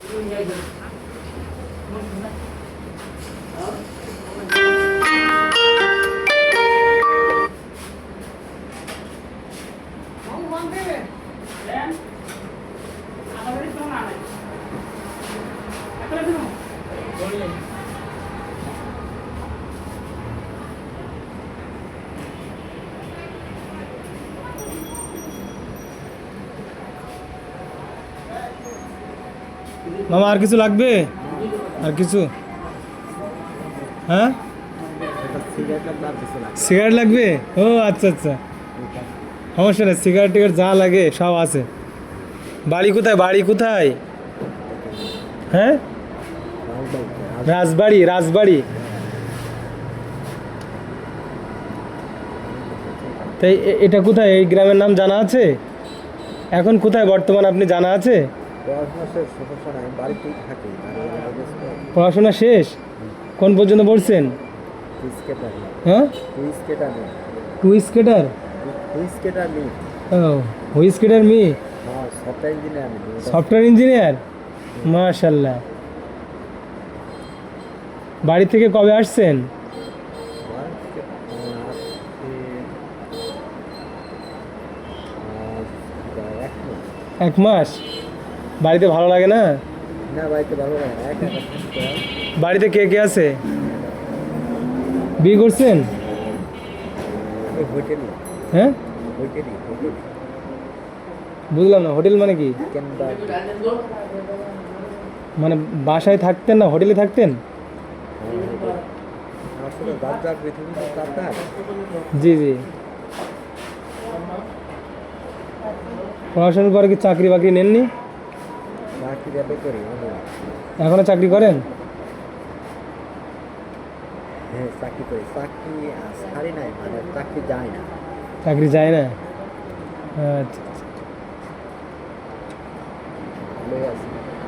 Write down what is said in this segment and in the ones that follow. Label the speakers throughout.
Speaker 1: 지금 여기 뭐 어? মামা, আর কিছু লাগবে? আর কিছু? হ্যাঁ? সিগারেট লাগবে? ও আচ্ছা আচ্ছা। সমস্যা নেই, সিগারেট টিগারেট যা লাগে সব আছে। বাড়ি কোথায়? বাড়ি কোথায়? হ্যাঁ? রাজবাড়ি রাজবাড়ি। তাই এটা কোথায়? এই গ্রামের নাম জানা আছে? এখন কোথায় বর্তমান? আপনি জানা আছে? পড়াশোনা শেষ? কোন পর্যন্ত পড়ছেন? হ্যাঁ? Me
Speaker 2: software engineer
Speaker 1: software engineer? মাশাল্লাহ। বাড়ি থেকে কবে আসছেন? এক মাস? বাড়িতে ভালো লাগে না?
Speaker 2: বাড়িতে
Speaker 1: কে কে আছে? বিয়ে করছেন? হ্যাঁ? বুঝলাম না হোটেল মানে কি? মানে বাসায় থাকতেন না হোটেলে থাকতেন? জি জি। পড়াশোনার পরে কি চাকরি বাকরি নেননি?
Speaker 2: করি
Speaker 1: এখনও চাকরি করেন?
Speaker 2: হ্যাঁ চাকরি করি। চাকরি ছাড়ি নাই মানে চাকরি যায় না।
Speaker 1: চাকরি যায় না? আচ্ছা।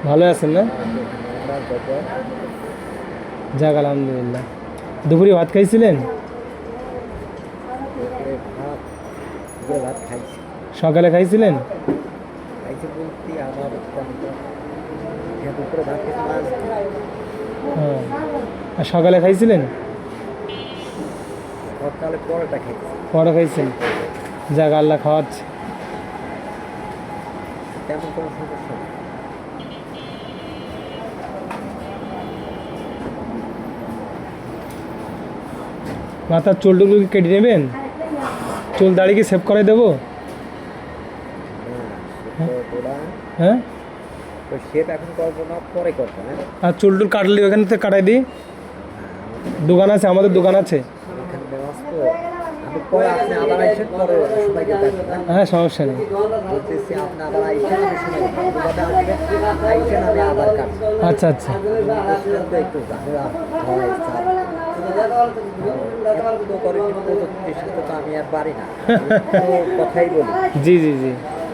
Speaker 1: ভালো আছেন না? যাক আলহামদুলিল্লাহ। দুপুরে ভাত খাইছিলেন? সকালে খাইছিলেন
Speaker 2: খাইছি বলতে আমার তেমন হ্যাঁ দুপুরে ভাত খেতে মাছ
Speaker 1: হ্যাঁ আর সকালে খাইছিলেন?
Speaker 2: সকালে পরোটা খাইছি।
Speaker 1: পরে খাইছেন? যাক আল্লাহ খাওয়াচ্ছে।
Speaker 2: তেমন কোনো সমস্যা
Speaker 1: মাথার চুল টুল কি কেটে নেবেন? চুল দাড়ি কি সেভ করে দেবো? হ্যাঁ?
Speaker 2: তো শেপ এখন করব না পরে করব হ্যাঁ?
Speaker 1: আর চুল টুল কাটলে ওখান থেকে কাটাই দিই। দোকান আছে আমাদের দোকান আছে।
Speaker 2: দেখবেন
Speaker 1: হ্যাঁ? সমস্যা নেই। আচ্ছা আচ্ছা।
Speaker 2: হয়
Speaker 1: জি জি জি।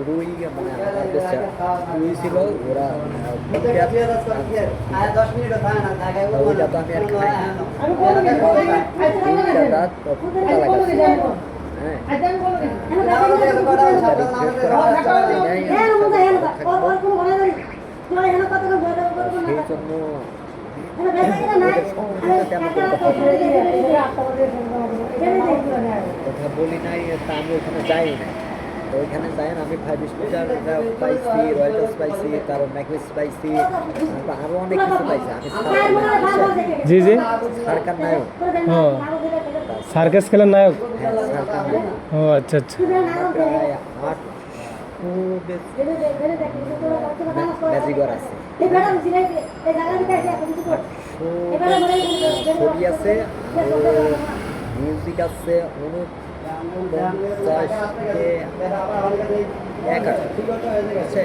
Speaker 2: রুই মানে আমার দেশে রুই ছিল ওরা ওইটা তো আমি আর খাই সেই জন্য কথা বলি নাই তা আমি ওইখানে যাই না তো ওইখানে যাই না আমি ফাইভ স্টার পাইছি রয়্যালস পাইছি তারপর ম্যাকলিস পাইছি তারপর আরও অনেক কিছু পাইছি আমি
Speaker 1: জি জি।
Speaker 2: সরকার নায়ক।
Speaker 1: ও সার্কাস খেলার নায়ক?
Speaker 2: হ্যাঁ সরকার নায়ক।
Speaker 1: ও আচ্ছা আচ্ছা।
Speaker 2: প্রায় আট ম্যাজিগর আছে। ছবি আছে মিউজিক আছে উনপঞ্চাশ থেকে এক আছে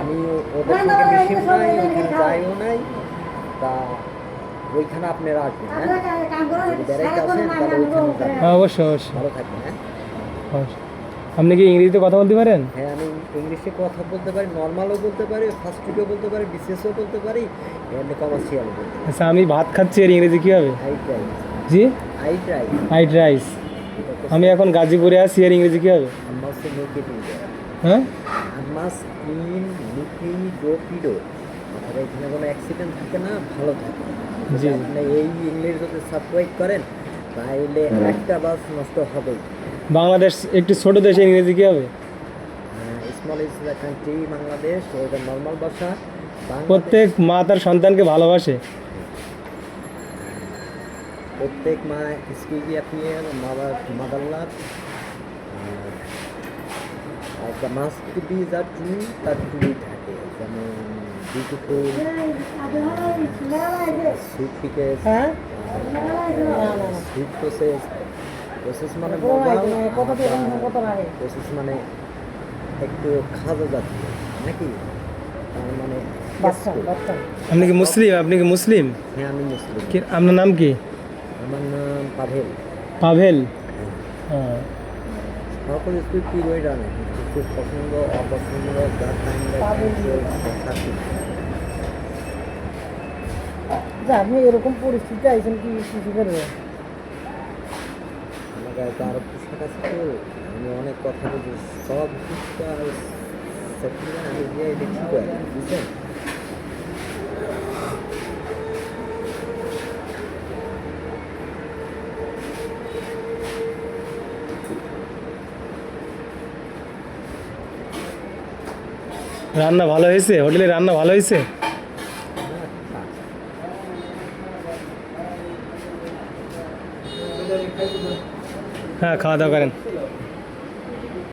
Speaker 2: আমি ওদের সঙ্গে নাই ওখানে যাইও নাই তা ওইখানে আপনারা আসবেন হ্যাঁ
Speaker 1: অবশ্যই অবশ্যই
Speaker 2: ভালো থাকবেন হ্যাঁ
Speaker 1: আপনি কি ইংরেজিতে কথা বলতে পারেন?
Speaker 2: হ্যাঁ আমি ইংলিশে কথা বলতে পারি নর্মালও বলতে পারি ফার্স্ট টুকেও বলতে পারি বিশেষও বলতে পারি এমনি কমার্শিয়ালও বলতে পারি।
Speaker 1: আচ্ছা আমি ভাত খাচ্ছি এর ইংরেজি কী হবে জি? হাইট রাইস আমি এখন গাজীপুরে আছি এর ইংরেজি কী হবে? হ্যাঁ?
Speaker 2: এখানে কোনো অ্যাক্সিডেন্ট থাকে না ভালো থাকে।
Speaker 1: জি।
Speaker 2: এই ইংলিশ যদি সাবস্ক্রাইব করেন তাহলে একটা বাস নষ্ট হবেই।
Speaker 1: বাংলাদেশ একটি ছোট দেশে ইংরেজি কী হবে?
Speaker 2: Small is the country Bangladesh ওইটা নর্মাল ভাষা।
Speaker 1: প্রত্যেক মা তার সন্তানকে ভালোবাসে।
Speaker 2: প্রত্যেক মা স্কিজি অ্যাপিয়ার মাদার মাদার লাভ একটা মাস বি যা ট্রু তার ট্রুই থাকে যেমন বিউটিফুল সুইট পিকেস
Speaker 3: হ্যাঁ
Speaker 2: সুইট প্রসেস প্রসেস মানে প্রসেস মানে একটু খাজা জাতীয় নাকি তার মানে
Speaker 1: আপনি কি মুসলিম আপনি কি মুসলিম
Speaker 2: হ্যাঁ আমি মুসলিম
Speaker 1: কি আপনার নাম কি
Speaker 2: আমার নাম পাভেল।
Speaker 1: পাভেল? হ্যাঁ।
Speaker 2: সকল স্কুল পিরিয়ড খুব পছন্দ অপছন্দ যার টাইম
Speaker 3: আপনি এরকম পরিস্থিতি আইছেন কি কিছু করবে
Speaker 2: আমার গায়ে তো আরও পোশাক আছে তো আমি অনেক কথা বলছি সব কিছুটা আমি গিয়ে দেখি তো বুঝছেন?
Speaker 1: রান্না ভালো হয়েছে? হোটেলে রান্না ভালো হয়েছে? হ্যাঁ খাওয়া দাওয়া করেন।